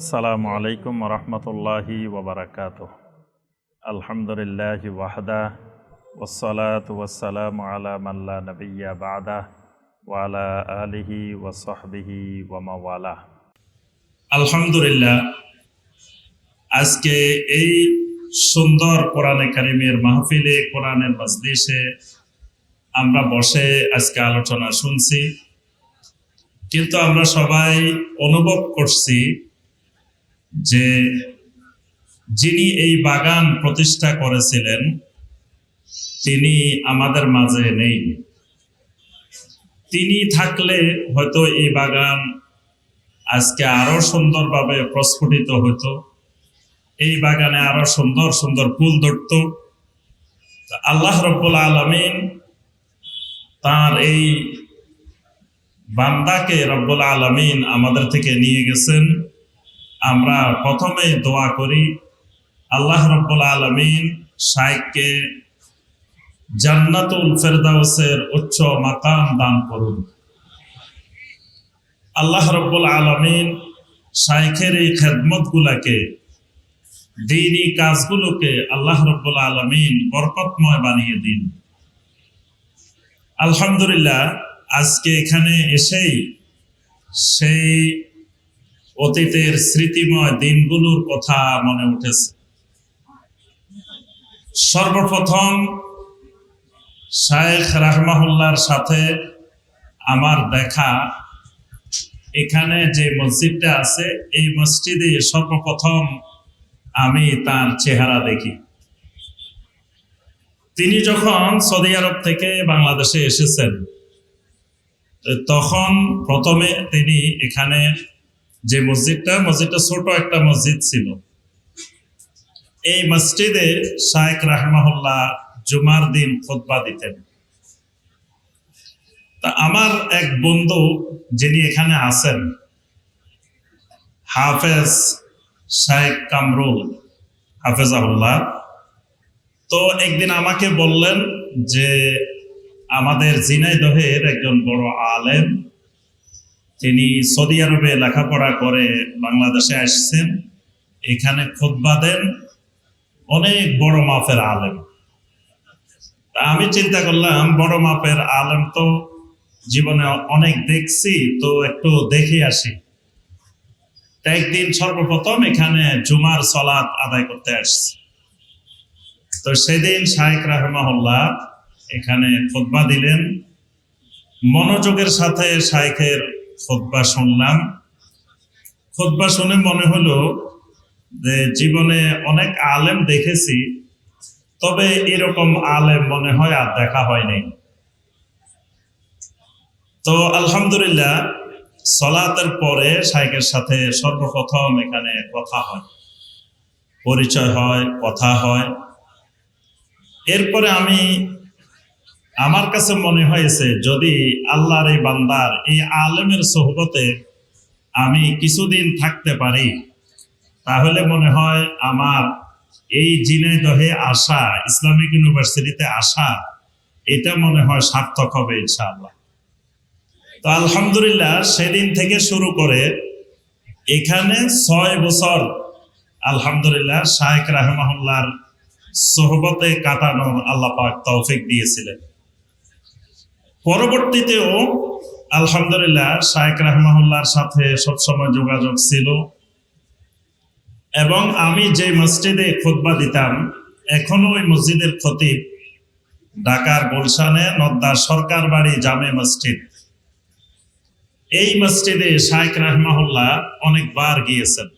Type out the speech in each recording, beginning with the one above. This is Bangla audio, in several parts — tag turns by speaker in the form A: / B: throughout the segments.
A: আসসালামু আলাইকুম রহমতুল্লাহি ওবরাকাত আলহামদুলিল্লাহ ওয়াহদা ওসলাত ওয়াসালাম আলা মাল্লা নবিয়া বাদা ওয়ালা আলিহি ওয়াসহবিহি ওয়ামাওয়ালা
B: আলহামদুলিল্লাহ, আজকে এই সুন্দর কোরআনে কারিমের মাহফিলে কোরআনের মজলিসে আমরা বসে আজকে আলোচনা শুনছি। কিন্তু আমরা সবাই অনুভব করছি যে যিনি এই বাগান প্রতিষ্ঠা করেছিলেন, তিনি আমাদের মাঝে নেই। তিনি থাকলে হয়তো এই বাগান আজকে আরও সুন্দরভাবে প্রস্ফুটিত হতো এই বাগানে আরও সুন্দর সুন্দর ফুল ধরত। আল্লাহ রব্বুল আলমিন তার এই বান্দাকে রব্বুল আলমিন আমাদের থেকে নিয়ে গেছেন। আমরা প্রথমে দোয়া করি, আল্লাহ রব্বুল আলমিন শাইককে জান্নাতুল ফেরদাউসের উচ্চ মাকাম দান করুন। আল্লাহ রব্বুল আলমিন শাইখের এই খেদমত গুলাকে দিনই কাজগুলোকে আল্লাহ রব্বুল আলমিন বরকতময় বানিয়ে দিন। আলহামদুলিল্লাহ, আজকে এখানে এসেই সেই অতীতের স্মৃতিময় দিনগুলোর কথা মনে উঠেছে। সর্বপ্রথম শায়েখ রাহমাহুল্লার সাথে আমার দেখা। এখানে যে মসজিদটা আছে, এই মসজিদে সর্বপ্রথম আমি তার চেহারা দেখি। তিনি যখন সৌদি আরব থেকে বাংলাদেশে এসেছেন, তখন প্রথমে তিনি এখানে যে মসজিদটা মসজিদটা ছোট একটা মসজিদ ছিল। এই মসজিদে শায়েখ রাহমাহুল্লাহ জুমার দিন খোদবা দিতেন। তা আমার এক বন্ধু যিনি এখানে আছেন, হাফেজ শাহেক কামরুল, হাফেজাহুল্লাহ, তো একদিন আমাকে বললেন যে, আমাদের জিনাইদহের একজন বড় আলেম তিনি সৌদি আরবে লেখাপড়া করে বাংলাদেশে আসছেন। এখানে খোদবা দেন অনেক বড় মাপের আলেম। আমি চিন্তা করলাম, বড় মাপের আলেম তো জীবনে অনেক দেখছি, তো একটু দেখে আসি। একদিন সর্বপ্রথম এখানে জুমার সলাৎ আদায় করতে আসছি। তো সেদিন শাহেক রাহমাহুল্লাহ এখানে খোদবা দিলেন। মনোযোগের সাথে শাহেখের খোদবা শুনলাম। খোদবা শুনে মনে হলো যে জীবনে অনেক আলেম দেখেছি, তবে এরকম আলেম মনে হয় আর দেখা হয়নি তো আলহামদুলিল্লাহ, সলাতের পরে শাইকের সাথে সর্বপ্রথম এখানে কথা হয়। পরিচয় হয়, কথা হয়। এরপরে আমি আমার কাছে মনে হয়েছে, যদি আল্লাহর এই বান্দার এই আলেমের সোহবতে আমি কিছুদিন থাকতে পারি, তাহলে মনে হয় আমার এই জিনেদহে আসা, ইসলামিক ইউনিভার্সিটিতে আসা, এটা মনে হয় সার্থক হবে ইনশাআল্লাহ। তো আলহামদুলিল্লাহ, সেদিন থেকে শুরু করে এখানে ছয় বছর আলহামদুলিল্লাহ শাহেক রাহমাহুল্লাহর সোহবতে কাটানোর আল্লাহ পাক তৌফিক দিয়েছিলেন। পরবর্তীতেও আলহামদুলিল্লাহ শাহেক রাহমাহুল্লাহর সাথে সবসময় যোগাযোগ ছিল। এবং আমি যে মসজিদে খোদবা দিতাম, এখনও ওই মসজিদের খতিব ঢাকার গুলশানে নদ্দা সরকার বাড়ি জামে মসজিদ। এই মসজিদে শাহেক রাহমাহুল্লাহ অনেকবার গিয়েছেন।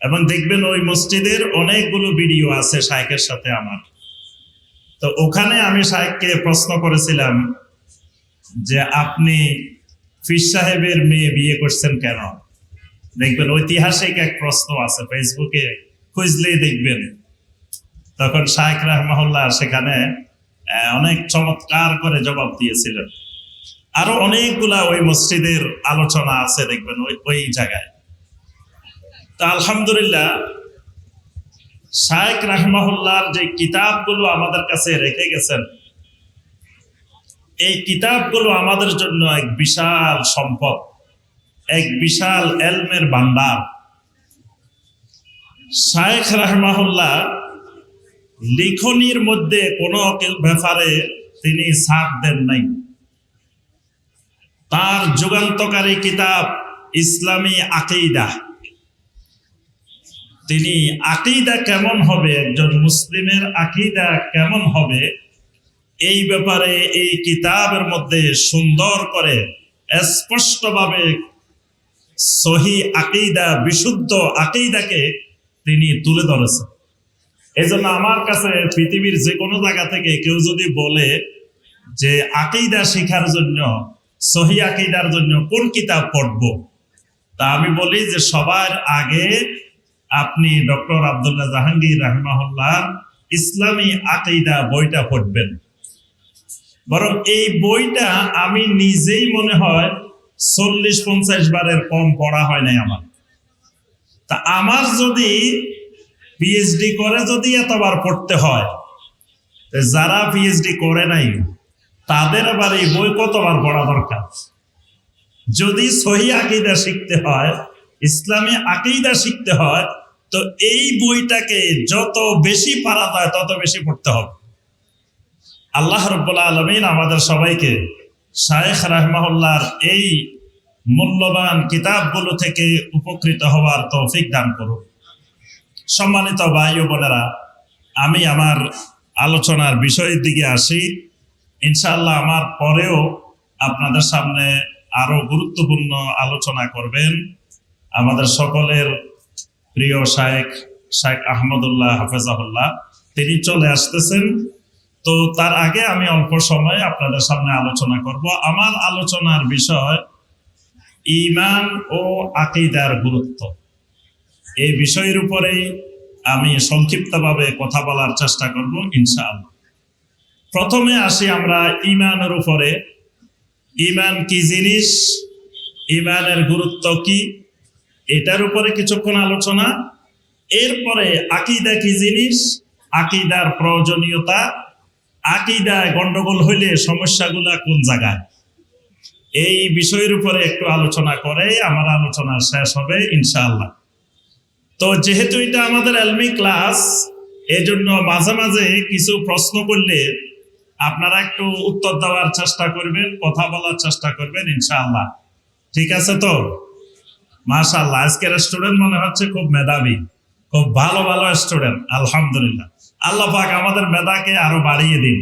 B: এবং দেখবেন ওই মসজিদের অনেকগুলো ভিডিও আছে শাহেকের সাথে আমার। তো ওখানে আমি শাহেককে প্রশ্ন করেছিলাম যে আপনি ফির সাহেবের মেয়ে বিয়ে করছেন কেন? দেখবেন ঐতিহাসিক এক প্রশ্ন আছে, ফেসবুকে খুঁজলেই দেখবেন। তখন শাহেক রাহমাহুল্লাহ সেখানে অনেক চমৎকার করে জবাব দিয়েছিলেন। আরও অনেকগুলা ওই মসজিদের আলোচনা আছে দেখবেন ওই ওই জায়গায়। তা আলহামদুলিল্লাহ, শায়েক রাহমাহুল্লাহর যে কিতাবগুলো আমাদের কাছে রেখে গেছেন এই কিতাবগুলো আমাদের জন্য এক বিশাল সম্পদ, এক বিশাল এলমের ভান্ডার। শায়েখ রাহমাহুল্লাহ লিখনির মধ্যে কোনো ব্যাপারে তিনি ছাড় দেন নাই। তার যুগান্তকারী কিতাব ইসলামী আকিদা। তিনি আকিদা কেমন হবে, একজন মুসলিমের আকিদা কেমন হবে এই ব্যাপারে এই কিতাবের মধ্যে সুন্দর করে স্পষ্টভাবে সহি আকিদা, বিশুদ্ধ আকিদাকে তিনি তুলে ধরেছেন। এই জন্য আমার কাছে পৃথিবীর যে কোনো জায়গা থেকে কেউ যদি বলে যে আকিদা শেখার জন্য, সহি আকিদার জন্য কোন কিতাব পড়ব, তা আমি বলি যে সবার আগে আপনি ডক্টর আবদুল্লাহ জাহাঙ্গীর রাহমাহুল্লাহ ইসলামী আকিদা বইটা পড়বেন। বরং এই বইটা আমি নিজেই মনে হয় চল্লিশ পঞ্চাশ বারের কম পড়া হয় নাই আমার। তা আমার যদি পিএইচডি করে যদি এতবার পড়তে হয় যারা পিএইচডি করে নাই, তাদের আবার এই বই কতবার পড়া দরকার? যদি সহি আকিদা শিখতে হয়, ইসলামী আকিদা শিখতে হয়, তো এই বইটাকে যত বেশি পারা যায়, তত বেশি পড়তে হবে। আল্লাহ রব্বুল্লা আলমিন আমাদের সবাইকে শায়েখ রাহমাহুল্লাহর এই মূল্যবান কিতাবগুলো থেকে উপকৃত হওয়ার তৌফিক দান করুন। সম্মানিত ভাই বোনেরা, আমি আমার আলোচনার বিষয়ের দিকে আসি। ইনশাআল্লাহ আমার পরেও আপনাদের সামনে আরও গুরুত্বপূর্ণ আলোচনা করবেন। আমাদের সকলের প্রিয় শায়েখ শায়েখ আহমদুল্লাহ হাফেজাহুল্লাহ, তিনি চলে আসতেছেন। তো তার আগে আমি অল্প সময় আপনাদের সামনে আলোচনা করব। আমার আলোচনার বিষয় ইমান ও আকিদার গুরুত্ব। এই বিষয়ের উপরেই আমি সংক্ষিপ্তভাবে কথা বলার চেষ্টা করব ইনশাআল্লাহ। প্রথমে আসি আমরা ইমানের উপরে। ইমান কি জিনিস? ইমানের গুরুত্ব কি? এটার উপরে কিছুক্ষণ আলোচনা। এরপরে আকিদা কি জিনিস? আকিদার প্রয়োজনীয়তা আকিদায় গন্ডগোল হইলে সমস্যাগুলা কোন জায়গায়? এই বিষয়ের উপরে একটু আলোচনা করে আমার আলোচনা শেষ হবে, ইনশাআল্লাহ। তো যেহেতু এটা আমাদের এলমি ক্লাস, এজন্য মাঝে মাঝে কিছু প্রশ্ন করলে আপনারা একটু উত্তর দেওয়ার চেষ্টা করবেন, কথা বলার চেষ্টা করবেন, ইনশাআল্লাহ। ঠিক আছে তো? মাশাআল্লাহ, আজকের স্টুডেন্ট মনে হচ্ছে খুব মেধাবী, খুব ভালো ভালো স্টুডেন্ট আলহামদুলিল্লাহ। আল্লাহ পাক আমাদের মেধাকে আরও বাড়িয়ে দিন।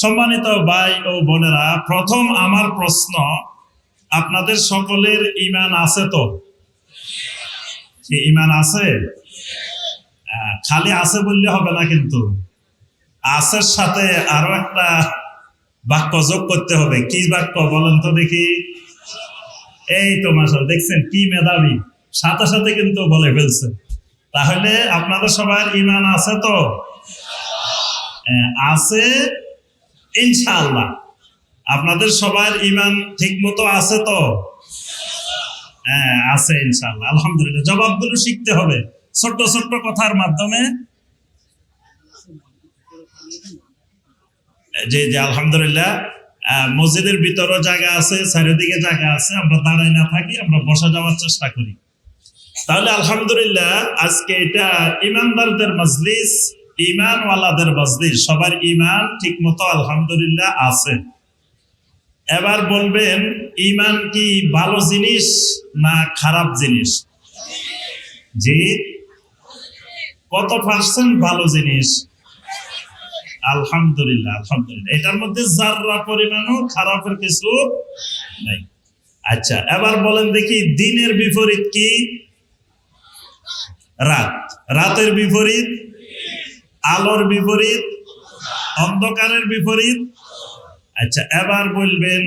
B: সম্মানিত ভাই ও বোনেরা, প্রথম আমার প্রশ্ন, আপনাদের সকলের ইমান আছে তো? ইমান আছে? খালি আছে বললে হবে না কিন্তু। আছের সাথে আরও একটা বাক্য যোগ করতে হবে। কি বাক্য বলেন তো দেখি। এই তো মাসাল দেখছেন কি মেধাবী? সাথে সাথে কিন্তু বলে ফেলছে। তাহলে আপনাদের সবার ইমান আছে তো? আহ, আছে ইনশাআল্লাহ। আপনাদের সবার ইমান ঠিক মতো আছে তো? হ্যাঁ আছে ইনশাআল্লাহ আলহামদুলিল্লাহ। জবাবগুলো শিখতে হবে। ছোট্ট ছোট্ট কথার মাধ্যমে। যে যে আলহামদুলিল্লাহ। মসজিদের ভিতরও জায়গা আছে চারিদিকে জায়গা আছে। আমরা দাঁড়ায় না থাকি আমরা বসা যাওয়ার চেষ্টা করি। তাহলে আলহামদুলিল্লাহ, আজকে এটা ইমানদারদের মজলিস ইমানওয়ালাদের মজলিস, সবার ইমান ঠিক মতো আলহামদুলিল্লাহ আছে। এবার বলবেন ইমান কি ভালো জিনিস না খারাপ জিনিস? জি? কত পার্সেন্ট ভালো জিনিস? আলহামদুলিল্লাহ আলহামদুলিল্লাহ। এটার মধ্যে যাররা পরিমাণও খারাপের কিছু নাই। আচ্ছা এবার বলেন দেখি, দিনের বিপরীত কি? রাত। রাতের বিপরীত, আলোর বিপরীত, অন্ধকারের বিপরীত। আচ্ছা এবার বলবেন,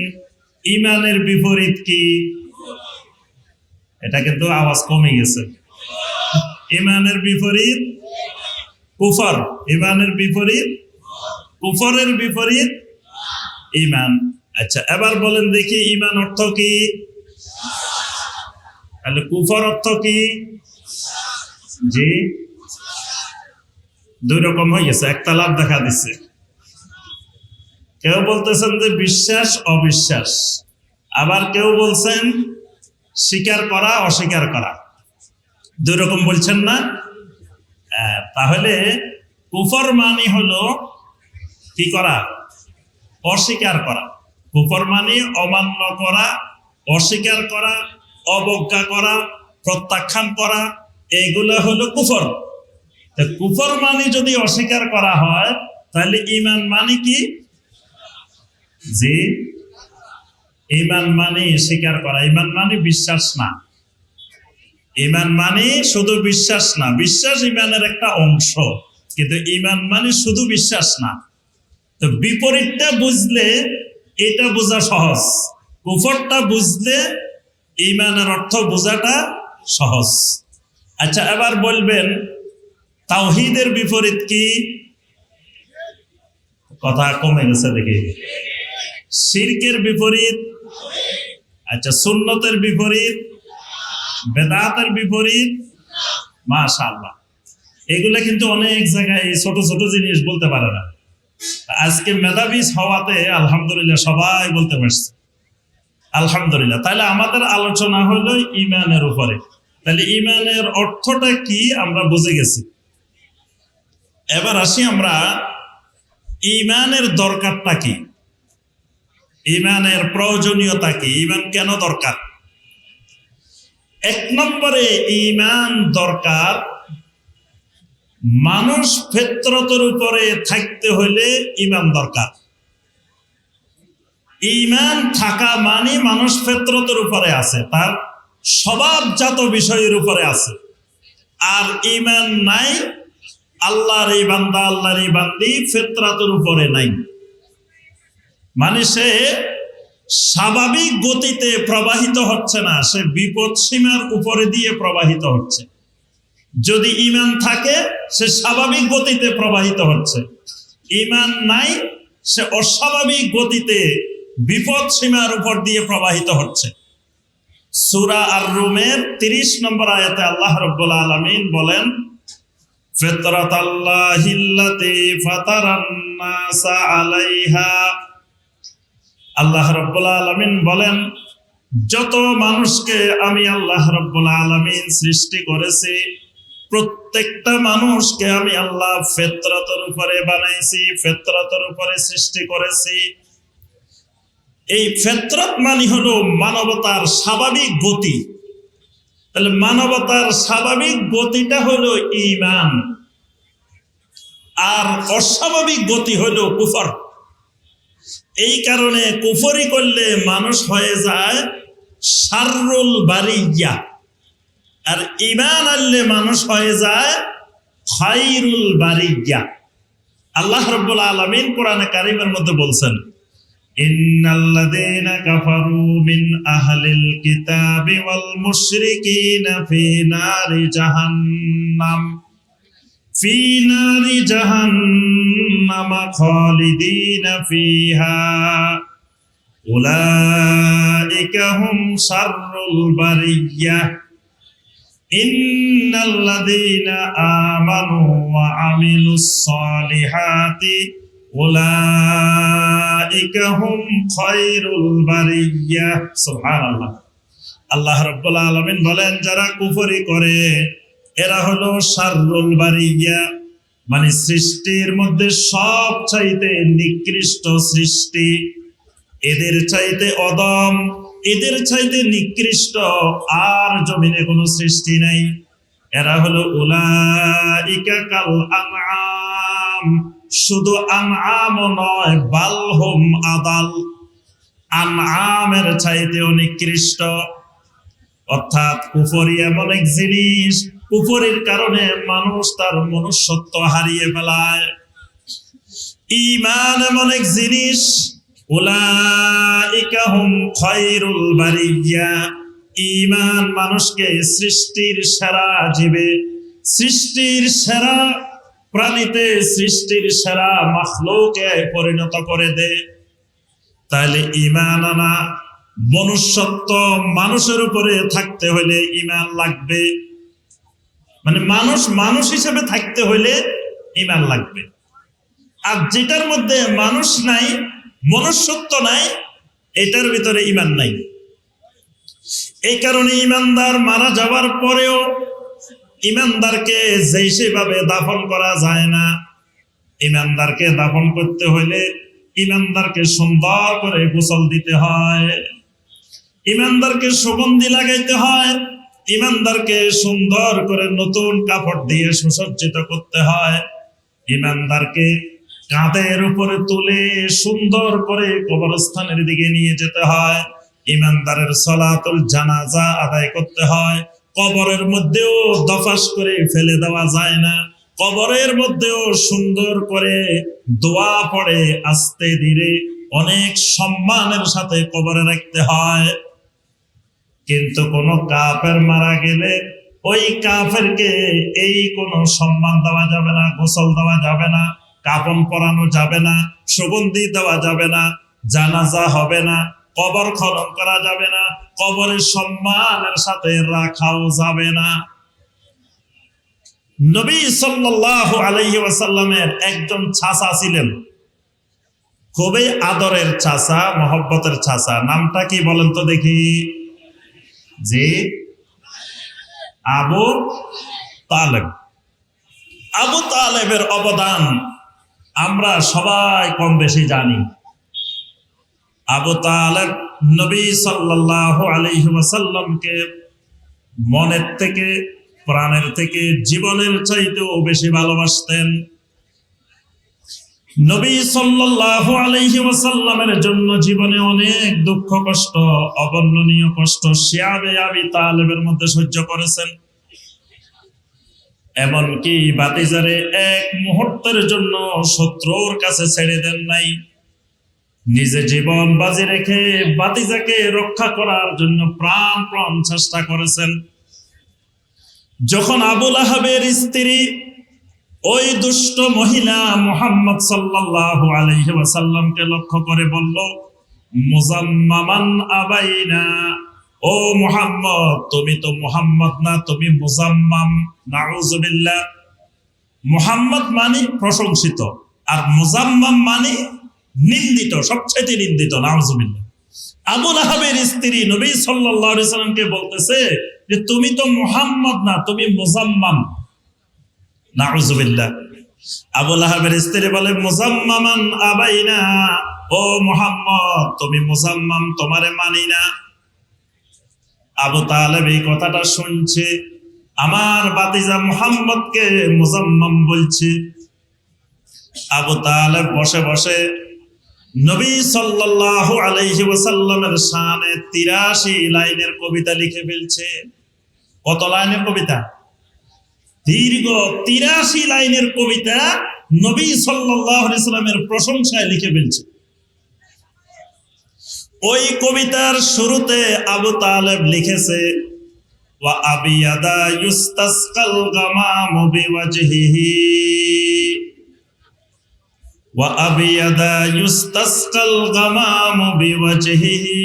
B: ইমানের বিপরীত কি? এটা কিন্তু আওয়াজ কমে গেছে। ইমানের বিপরীত, কুফর। ইমানের বিপরীত, কুফরের বিপরীত, ইমান। আচ্ছা এবার বলেন দেখি, ইমান অর্থ কি? তাহলে কুফর অর্থ কি? জি। দুই রকম হয়ে গেছে একটা লাভ দেখা দিচ্ছে কেউ বলতেছেন যে বিশ্বাস অবিশ্বাস। আবার কেউ বলছেন স্বীকার করা অস্বীকার করা। দুই রকম বলছেন না? হ্যাঁ, তাহলে কুফর মানে হলো কি করা? অস্বীকার করা। কুফর মানে অমান্য করা অস্বীকার করা অবজ্ঞা করা প্রত্যাখ্যান করা এগুলো হলো কুফর। কুফর মানি যদি অস্বীকার করা হয়, তাহলে ইমান মানে কি? জি ইমান মানে স্বীকার করা ইমান মানে বিশ্বাস না। ইমান মানে শুধু বিশ্বাস না, বিশ্বাস ইমানের একটা অংশ। কিন্তু ইমান মানে শুধু বিশ্বাস না। তো বিপরীতটা বুঝলে এটা বোঝা সহজ। কুফরটা বুঝলে ইমানের অর্থ বোঝাটা সহজ। আচ্ছা এবার বলবেন, তাওহিদের বিপরীত কি? কথা কমে গেছে দেখি। শিরকের বিপরীত আচ্ছা সুন্নতের বিপরীত, বেদাতের বিপরীত, মাশাআল্লাহ। এগুলা কিন্তু অনেক জায়গায় ছোট ছোট জিনিস বলতে পারে না। আজকে মেধাবীজ হওয়াতে আলহামদুলিল্লাহ সবাই বলতে পারছে। আলহামদুলিল্লাহ। তাহলে আমাদের আলোচনা হলো ইমানের উপরে। তাহলে ইমানের অর্থটা কি আমরা বুঝে গেছি। এবার আসি আমরা, ইমানের দরকারটা কি? ইমানের প্রয়োজনীয়তা কি? ইমান কেন দরকার? এক নম্বরে ইমান দরকার মানুষ ফেত্রতের উপরে থাকতে হলে ইমান দরকার। ইমান থাকা মানে মানুষ ফেত্রতের উপরে আছে, তার স্বভাবজাত বিষয়ের উপরে আছে। আর ইমান নাই, আল্লাহর এই বান্দা, আল্লাহর এই বান্দি ফেত্রাতের উপরে নাই। মানে সে স্বাভাবিক গতিতে প্রবাহিত হচ্ছে না, সে বিপদ সীমার উপরে দিয়ে প্রবাহিত হচ্ছে। যদি ইমান থাকে, সে স্বাভাবিক গতিতে প্রবাহিত হচ্ছে। ইমান নাই, সে অস্বাভাবিক গতিতে বিপদ সীমার উপর দিয়ে প্রবাহিত হচ্ছে। সুরা আর রুমের তিরিশ নম্বর আয়াতে আল্লাহ রব্বুল আলমিন বলেন ফিতরাত আল্লাহিল্লাতি ফাতারান নাসা আলাইহা। আল্লাহ রব্বুল আলমিন বলেন, যত মানুষকে আমি আল্লাহ রব্বুল আলমিন সৃষ্টি করেছি, প্রত্যেকটা মানুষকে আমি আল্লাহ ফেতরতের উপরে বানাইছি, ফেতরতের উপরে সৃষ্টি করেছি। এই ফেতরত মানি হলো মানবতার স্বাভাবিক গতি। তাহলে মানবতার স্বাভাবিক গতিটা হলো ইমান আর অস্বাভাবিক গতি হলো কুফর। এই কারণে কুফরি করলে মানুষ হয়ে যায় সারুল বারিয়া। আর ইমান আনলে মানুষ হয়ে যায় খাইরুল বারিয়া। আল্লাহ রব্বুল আলমিন কোরআনে কারিমের মধ্যে বলছেন ان الذين كفروا من اهل الكتاب والمشركين في نار جهنم في نار جهنم خالدين فيها اولئك هم شر البريه ان الذين امنوا وعملوا الصالحات اولئك উলাইকাহুম খয়রুল বারিয়া, সুবহানাল্লাহ। আল্লাহ রাব্বুল আলমিন বলেন, যারা কুফরি করে, এরা হলো শাররুল বারিয়া মানে সৃষ্টির মধ্যে সব চাইতে নিকৃষ্ট সৃষ্টি। এদের চাইতে অদম, এদের চাইতে নিকৃষ্ট আর জমিনে কোনো সৃষ্টি নাই। এরা হলো উলা ইকা কাল আনআম শুধু আনআম নয়, বালহুম আদাল। আনআমের চাইতেও নিকৃষ্ট অর্থাৎ কুফরি এমন এক জিনিস কুফরির কারণে মানুষ তার মনুষ্যত্ব হারিয়ে ফেলায়। ইমান এমন এক জিনিস ইমান মানুষকে সৃষ্টির সেরা জীবে, সৃষ্টির সেরা প্রাণীতে সৃষ্টির সেরা মাখলুকে পরিণত করে দে। তাহলে ইমান আনা, মনুষ্যত্ব মানুষের উপরে থাকতে হলে ইমান লাগবে। মানে মানুষ মানুষ হিসেবে থাকতে হলে ইমান লাগবে। আর যেটার মধ্যে মানুষ নাই, মনুষ্যত্ব নাই, এটার ভিতরে ইমান নাই। এই কারণে ইমানদার মারা যাওয়ার পরেও ইমানদারকে যেই সেভাবে দাফন করা যায় না, ইমানদারকে দাফন করতে হলে ইমানদারকে সুন্দর করে গোসল দিতে হয়, ইমানদারকে সুগন্ধি লাগাইতে হয়, ইমানদারকে সুন্দর করে নতুন কাপড় দিয়ে সুসজ্জিত করতে হয়, ইমানদারকে কাঁধের উপরে তুলে সুন্দর করে কবরস্থানের দিকে নিয়ে যেতে হয়, ইমানদারের সলাতুল জানাজা আদায় করতে হয় কবরের মধ্যেও দফাস করে ফেলে দেওয়া যায় না। কবরের মধ্যেও সুন্দর করে দোয়া পড়ে আস্তে ধীরে। অনেক সম্মানের সাথে কবরে রাখতে হয়। কিন্তু কোন কাফের মারা গেলে ওই কাফেরকে এই কোন সম্মান দেওয়া যাবে না, গোসল দেওয়া যাবে না, কাপন পরানো যাবে না, সুগন্ধি দেওয়া যাবে না, জানাজা হবে না। কবর খনন করা যাবে না, কবরের সম্মানের সাথে রাখাও যাবে না। নবী সাল্লাল্লাহু আলাইহি ওয়াসাল্লামের একজন ছাসা ছিলেন। খুবই আদরের চাচা, মহব্বতের চাচা। নামটা কি বলেন তো দেখি। যে আবু তালেব। আবু তালেবের অবদান আমরা সবাই কম বেশি জানি। আবু তালেব নবী সাল্লাল্লাহু আলাইহি ওয়াসাল্লামকে মনের থেকে, প্রাণের থেকে, জীবনের চাইতেও বেশি ভালোবাসতেন। নবী সাল্লাল্লাহু আলাইহি ওয়াসাল্লামের জন্য জীবনে অনেক দুঃখ, কষ্ট, অবর্ণনীয় কষ্ট শিয়াবে আবি তালেবের মধ্যে সহ্য করেছেন। এমনকি বাতিজারে এক মুহূর্তের জন্য শত্রুর কাছে ছেড়ে দেন নাই। নিজে জীবন বাজি রেখে বাতিজাকে রক্ষা করার জন্য প্রাণ প্রাণ চেষ্টা করেছেন। যখন আবুল আহাবের স্ত্রী ওই দুষ্ট মহিলা মোহাম্মদ সাল্লাল্লাহু আলাইহি ওয়াসাল্লামকে লক্ষ্য করে বলল, মুজাম্মামান আবাইনা, ও মুহাম্মদ, তুমি তো মুহাম্মদ না, তুমি মুজাম্মাম নাউজুবিল্লাহ মুহাম্মদ মানে প্রশংসিত, আর মুজাম্মাম মানে নিন্দিত সবচেয়ে নিন্দিত, নাউজুবিল্লাহ। আবুল আহাবের স্ত্রী নবী আলাইহি সাল্লামকে বলতেছে যে, তুমি তো মুহাম্মদ না, তুমি মুজাম্মাম। নাউজুবিল্লাহ। আবুল আহাবের স্ত্রী বলে, মুজাম্মামান আবাইনা, ও মুহাম্মদ, তুমি মুজাম্মাম, তোমারে মানি না। আবু তালেব এই কথাটা শুনছে, আমার বাতিজা মুহাম্মদকে মুজাম্মাম বলছে। আবু তালেব বসে বসে নবী সাল্লাল্লাহু আলাইহি ওয়াসাল্লামের শানে 83 লাইনের কবিতা লিখে ফেলছে। কত লাইনের কবিতা? দীর্ঘ 83 লাইনের কবিতা নবী সাল্লামের প্রশংসায় লিখে ফেলছে। ওই কবিতার শুরুতে আবু তালেব লিখেছে, ওয়া আবিয়াদা ইউস্তাসকাল গামামু বিওয়াজহিহি। আবিয়াদা ইউস্তাসকাল গামামু বিওয়াজহিহি।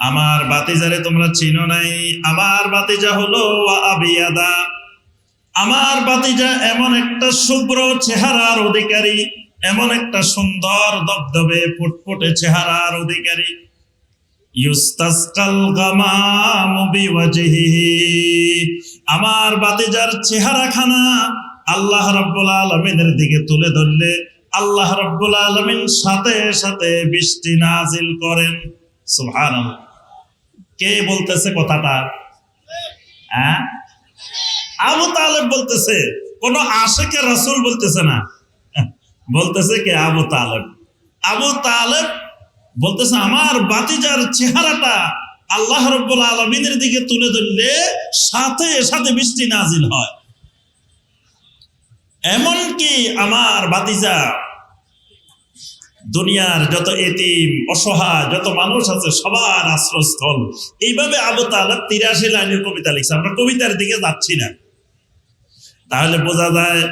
B: আমার বাতিজারে তোমরা চিনো নাই, আমার বাতিজা হলো আবিয়াদা। আমার বাতিজা এমন একটা শুভ্র চেহারার অধিকারী, এমন একটা সুন্দর দবদবে ফুটফুটে চেহারার অধিকারী। ইউস্তাসকাল গামামু বিওয়াজহিহি। আমার বাতিজার চেহারাখানা আল্লাহ রাব্বুল আলামিনের দিকে তুলে ধরলে আল্লাহ রাব্বুল আলামিন সাথে সাথে বৃষ্টি নাজিল করেন। সুবহানাল্লাহ। কে বলতেছে কথাটা? হ্যাঁ? আবু তালেব বলতেছে, কোন আশেকে রাসূল বলতেছে না? বলতেছে কে? আবু তালেব। আবু তালেব বলতেছে, আমার বাতিজার চেহারাটা আল্লাহ রব্বুল আলমিনের দিকে তুলে ধরলে সাথে সাথে বৃষ্টি নাজিল হয়। এমনকি আমার বাতিজা দুনিয়ার যত এতিম, অসহায়, যত মানুষ আছে, সবার আশ্রয়স্থল। এইভাবে আবু তিরাশি লাইনের কবিতা লিখছে। আমরা কবিতার দিকে যাচ্ছি না। তাহলে বোঝা যায়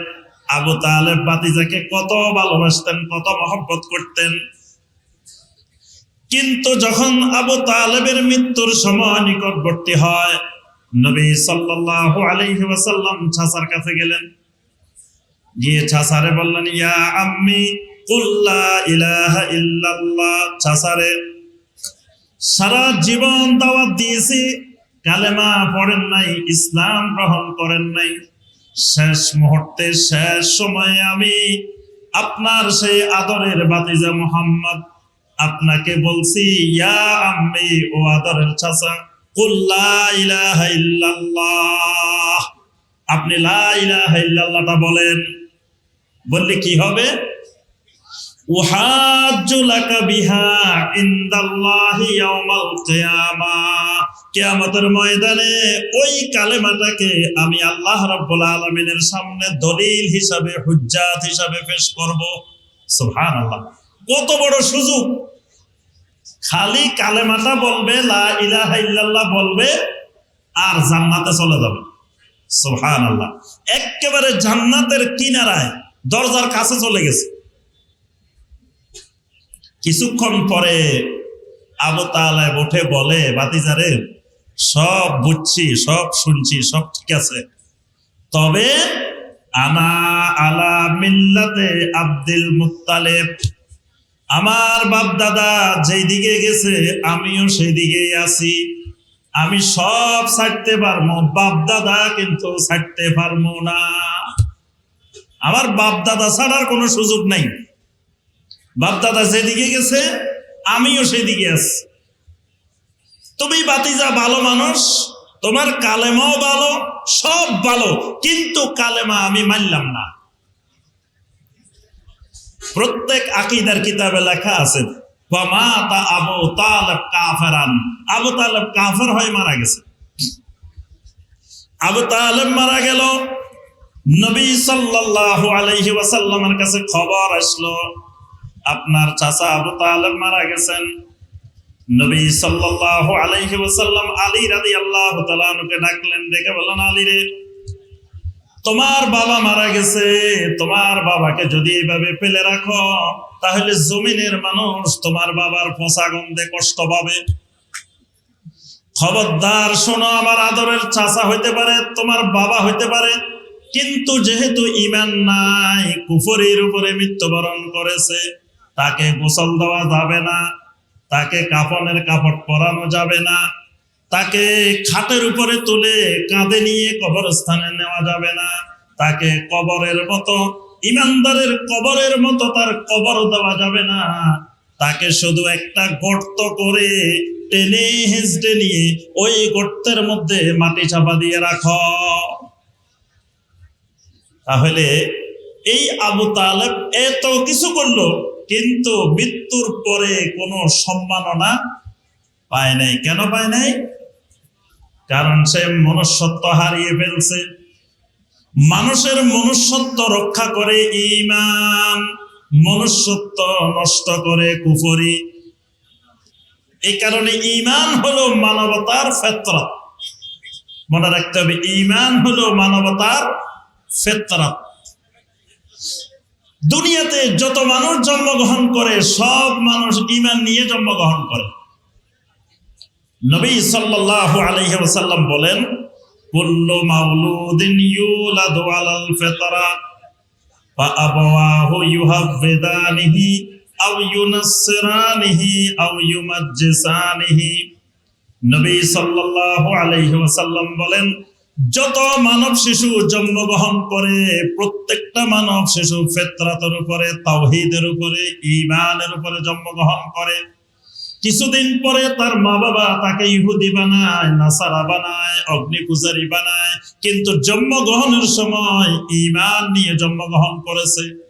B: আবু তালেব বাতিজাকে কত ভালোবাসতেন, কত মহব্বত করতেন। কিন্তু যখন আবু তালেবের মৃত্যুর সময় নিকটবর্তী হয়, নবী সাল্লাল্লাহু আলাইহি ওয়াসাল্লাম ছাসার কাছে গেলেন। গিয়ে ছাসারে বললেন, ইয়া আম্মি কুল্লা ইলাহা ইল্লাল্লাহ। সারা জীবন দাওয়াত দিয়েছি, কালেমা পড়েন নাই, ইসলাম গ্রহণ করেন নাই। শেষ মুহূর্তে, শেষ সময়ে আমি আপনার সেই আদরের বাতিজা মোহাম্মদ আপনাকে বলছি, ইয়া আম্মি, ও আদরের চাচা আপনি লা ইলাহা ইল্লাল্লাহটা বলেন। বললে কি হবে? ইয়াউমাল ময়দানে ওই আমি আল্লাহ রাব্বুল সামনে দলিল হিসাবে, হুজ্জাত হিসাবে পেশ করব। সুবহানাল্লাহ। কত বড় সুযোগ! খালি কালেমাটা বলবে, লা ইল্লাল্লাহ বলবে, আর জান্নাতে চলে যাবে। সুবহানাল্লাহ। একেবারে জান্নাতের কিনারায় দরজার কাছে চলে গেছে। কিছুক্ষণ পরে আবু তালায় উঠে বলে বাতিজারে সব বুঝছি, সব শুনছি, সব ঠিক আছে। তবে আনা আলা মিল্লাতে আব্দুল মুত্তালেব, আমার বাপ দাদা যেই দিকে গেছে, আমিও সেই দিকেই আছি। আমি সব ছাড়তে পারব বাপ দাদা কিন্তু ছাড়তে পারব না। আমার বাপ দাদা ছাড়ার কোনো সুযোগ নাই। বাপ দাদা যেদিকে গেছে, আমিও সেদিকে আছি। তুমি বাতিজা ভালো মানুষ, তোমার কালেমাও ভালো, সব ভালো, কিন্তু কালেমা আমি মানলাম না। প্রত্যেক আকিদার কিতাবে লেখা আছে আবু তালেব কাফেরান। আবু তালেব কাফের হয়ে মারা গেছে। আবু তালেব মারা গেল নবী সাল্লাল্লাহু আলাইহি ওয়াসাল্লামের কাছে খবর আসলো, আপনার চাচা আবু তালেব মারা গেছেন। নবী সাল্লাল্লাহু আলাইহি ওয়াসাল্লাম আলী রাদিয়াল্লাহু আনহুকে ডাকলেন, ডেকে বললেন, আলী রে, তোমার বাবা মারা গেছে, তোমার বাবাকে যদি এইভাবে ফেলে রাখো, তাহলে জমিনের মানুষ তোমার বাবার পচা গন্ধে কষ্ট পাবে। খবরদার শোনো, আমার আদরের চাচা হইতে পারে, তোমার বাবা হইতে পারে কিন্তু যেহেতু ইমান নাই, কুফরের উপরে মৃত্যুবরণ করেছে, তাকে গোসল দেওয়া যাবে না, তাকে কাফনের কাপড় পরানো যাবে না, তাকে খাটের উপরে তুলে কাঁধে নিয়ে কবরস্থানে নেওয়া যাবে না, তাকে কবরের মতো ইমানদারের কবরের মতো তার কবর দেওয়া যাবে না, তাকে শুধু একটা গর্ত করে টেনে হেঁচড়ে নিয়ে ওই গর্তের মধ্যে মাটি চাপা দিয়ে রাখো। তাহলে এই আবু তালেব এত কিছু করল, কিন্তু মৃত্যুর পরে কোনো সম্মাননা পায় নাই। কেন পায় নাই? কারণ সে মনুষ্যত্ব হারিয়ে ফেলছে। মানুষের মনুষ্যত্ব রক্ষা করে ইমান মনুষ্যত্ব নষ্ট করে কুফরি। এই কারণে ইমান হলো মানবতার ফেতরত মনে রাখতে হবে ইমান হলো মানবতার ফেতরা। দুনিয়াতে যত মানুষ জন্মগ্রহণ করে, সব মানুষ ইমান নিয়ে জন্মগ্রহণ করে। নবী সাল্লাহ আলহ্লাম বলেন নবী সাল্লাল্লাহু বলেন যত মানব শিশু জন্মগ্রহণ করে, প্রত্যেকটা মানব শিশু ফেতরাতের উপরে, তাওহিদের উপরে ইমানের উপরে জন্মগ্রহণ করে। কিছুদিন পরে তার মা বাবা তাকে ইহুদি বানায়, নাসারা বানায় অগ্নি পূজারী বানায়, কিন্তু জন্মগ্রহণের সময় ইমান নিয়ে জন্মগ্রহণ করেছে।